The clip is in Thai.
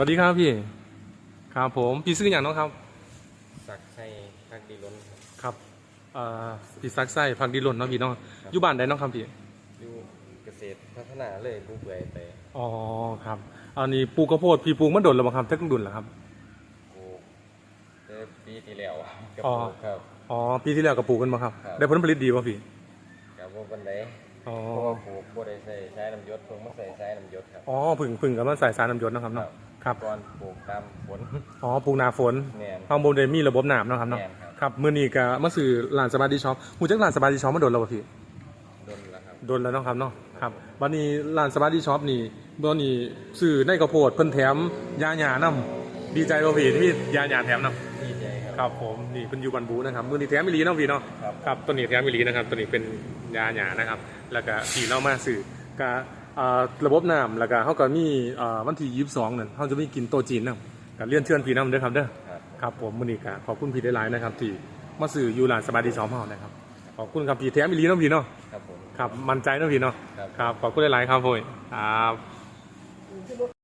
วัสดีครับพี่ ครับผม พี่ซื้ออย่างน้องครับ สักใส่พักดีล้นครับครับเอ่อพี่ซักไส้พักดีหล่นเนาะพี่เน้องอยู่บ้านใดเน้องครับพี่ อยู่เกษตรพัฒนาเลยผู้เปื่อยไปอ๋อครับ อันนี้ปลูกข้าวโพดพี่ปลูกมันโดนแล้วมั้งครับเทคนิคดุลเหรอครับ ปลูกเมื่อปีที่แล้วกับอ๋อ ปลูกครับ อ๋อ ปีที่แล้วก็ปลูกกันมาครับ ครับ ได้ผลผลิตดีป่ะพี่ กับว่าวันไหนอ๋อ เพราะว่าปลูกบ่ได้ใส่ใช้น้ำหยศเพิ่งมาใส่ใช้น้ำหยศครับ อ๋อผึ่งผึ่งกับมาใส่สารน้ำหยศเนาะครับเนาะครับ ก่อนปลูกตามฝนอ๋อปลูกหนาฝนแม่นข้างบนเดมีระบบน้ำเนาะครับเนาะแม่นครับครับมื้อนี้ก็มาซื้อร้านสบายดีช็อปหูจักร้านสบายดีช็อปมาโดนแล้วป่ะพี่ ดนแล้วครับ โดนแล้วเนาะครับเนาะครับวันนี้ร้านสบายดีช็อปนี่ตอนนี้ซื้อในกระโพดเพิ่นแถมยาหยานํดีใจบ่พี่ที่มียาหยาแถมนํดีใจครับครับผมนี่เป็นยูบันบูนะครับมือนี้แถมมิลีเนาะพี่เนาะครับ ครับตัวนี้แถมมิลีนะครับตัวนี้เป็นยาหยานะครับ แล้วก็ที่เรามาสื่อก็อ่า ระบบน้ำแล้วก็เขาก็มีอ่าวันที่ยี่สิบสองนั่นเขาจะมีกินโตะจีนนะก็เลื่อนเชิญพี่น้ำเด้อครับเด้อครับครับผมมือนี้ก็ขอบคุณพี่ได้หลายๆนะครับที่มาสื่อยูหลานสบายดีสองเฮานะครับขอบคุณครับพี่แถมมิลีเนาะพี่เนาะครับผมครับมั่นใจเนาะพี่เนาะครับครับขอบคุณหลายๆครับพ่อยครับ